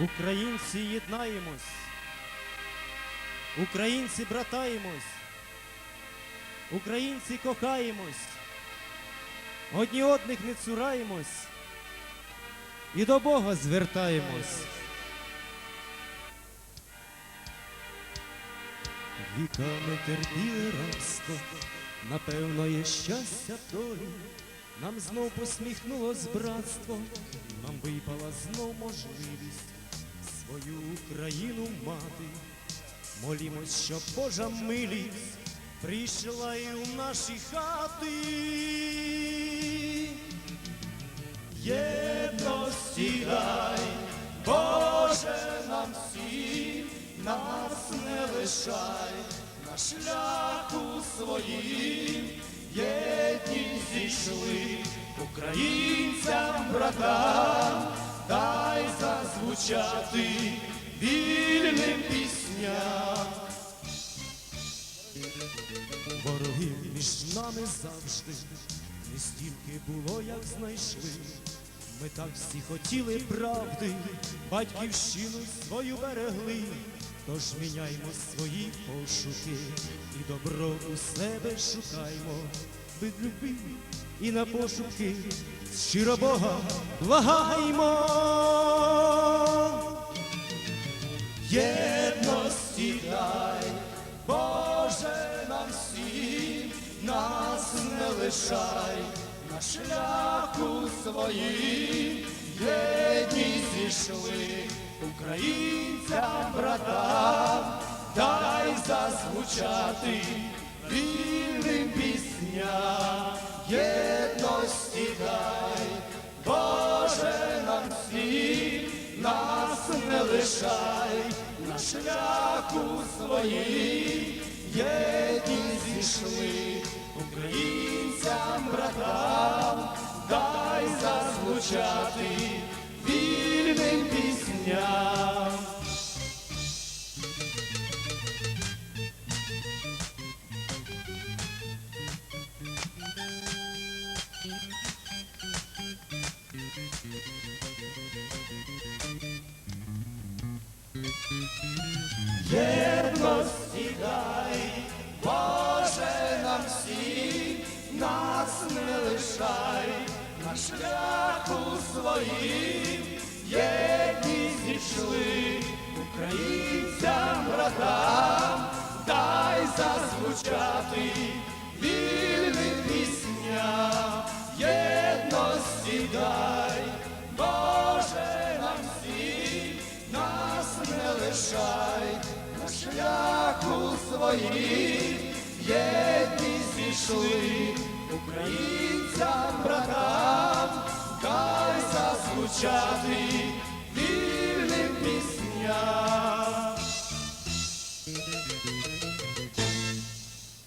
Українці єднаємось, українці братаємось, українці кохаємось, одні одних не цураємось. І до Бога звертаємось. Віками терпіли рабство, напевно, є щастя долі. Нам знов посміхнулось братство, нам випала знов можливість свою Україну мати. Молімось, щоб Божа милість прийшла і в наші хати. Єдності дай, Боже нам всім, нас не лишай, на шляху своїм єдні зійшли, українцям, братам, дай зазвучати вільним пісням. Вороги між нами завжди не стільки було, як знайшли. Ми так всі хотіли правди, батьківщину свою берегли. Тож міняймо свої пошуки і добро у себе шукаймо, від люби і на пошуки щиро Бога благаймо. Єдності дай, Боже нам всім, нас не лишай, на шляху своїм єдні зійшли, українцям, братам, дай зазвучати не лишай, на шляху своїм єдні зійшли, українцям, братам, дай зазвучати вільним пісням. Єдності дай, Боже нам всім, нас не лишай, на шляху своїм єдні зійшли, українцям, братам, дай зазвучати вільним пісням, єдності дай, не лишай, на шляху своїм. Єдні зійшли, українцям, братам, дай зазвучати